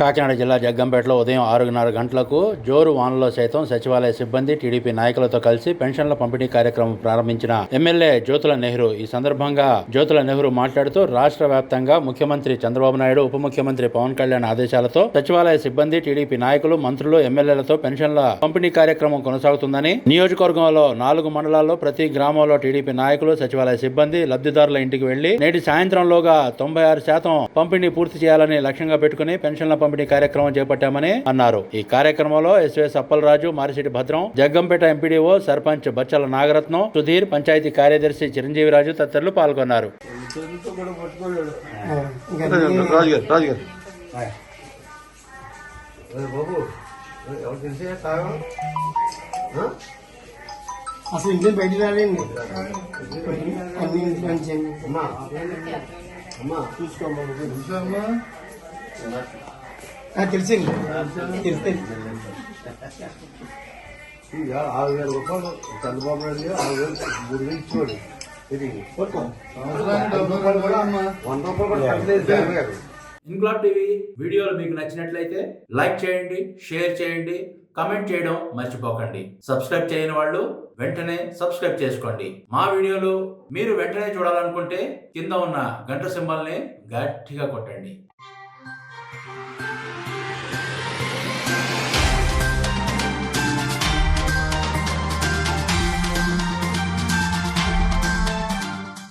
కాకినాడ జిల్లా జగ్గంపేటలో ఉదయం ఆరున్నర గంటలకు జోరు వానలో సైతం సచివాలయ సిబ్బంది టీడీపీ నాయకులతో కలిసి పెన్షన్ల పంపిణీ కార్యక్రమం ప్రారంభించిన ఎమ్మెల్యే జ్యోతుల నెహ్రూ. ఈ సందర్భంగా జ్యోతుల నెహ్రూ మాట్లాడుతూ రాష్ట్ర వ్యాప్తంగా ముఖ్యమంత్రి చంద్రబాబు నాయుడు ఉప ముఖ్యమంత్రి పవన్ కళ్యాణ్ ఆదేశాలతో సచివాలయ సిబ్బంది టీడీపీ నాయకులు మంత్రులు ఎమ్మెల్యేలతో పెన్షన్ల పంపిణీ కార్యక్రమం కొనసాగుతుందని నియోజకవర్గంలో నాలుగు మండలాల్లో ప్రతి గ్రామంలో టీడీపీ నాయకులు సచివాలయ సిబ్బంది లబ్ధిదారుల ఇంటికి వెళ్ళి నేటి సాయంత్రంలోగా తొంభై ఆరు శాతం పంపిణీ పూర్తి చేయాలని లక్ష్యంగా పెట్టుకుని పెన్షన్ల పంపిణీ కార్యక్రమం చేపట్టామని అన్నారు. ఈ కార్యక్రమంలో ఎస్వీఎస్ అప్పలరాజు మారిశెట్టి భద్రం జగ్గంపేట ఎంపీడీఓ సర్పంచ్ బచ్చల నాగరత్నం సుధీర్ పంచాయతీ కార్యదర్శి చిరంజీవి రాజు తదితరులు పాల్గొన్నారు. అసలు ఇంట్లో బయట రాలేండి. అన్ని. అమ్మా. అమ్మా. చూసుకోమ్మా తెలిసింది. ఆరు వేల రూపాయలు చంద్రబాబు నాయుడు గారు ఆరు వేలు మూడు వేలు ఇచ్చేవాడు. వంద రూపాయలు కూడా కట్టలేదు ఇంక్లాబ్ టీవీ వీడియోలు మీకు నచ్చినట్లయితే లైక్ చేయండి షేర్ చేయండి కమెంట్ చేయడం మర్చిపోకండి. సబ్స్క్రైబ్ చేయని వాళ్ళు వెంటనే సబ్స్క్రైబ్ చేసుకోండి. మా వీడియోలు మీరు వెంటనే చూడాలనుకుంటే కింద ఉన్న గంట సింబల్ని గట్టిగా కొట్టండి.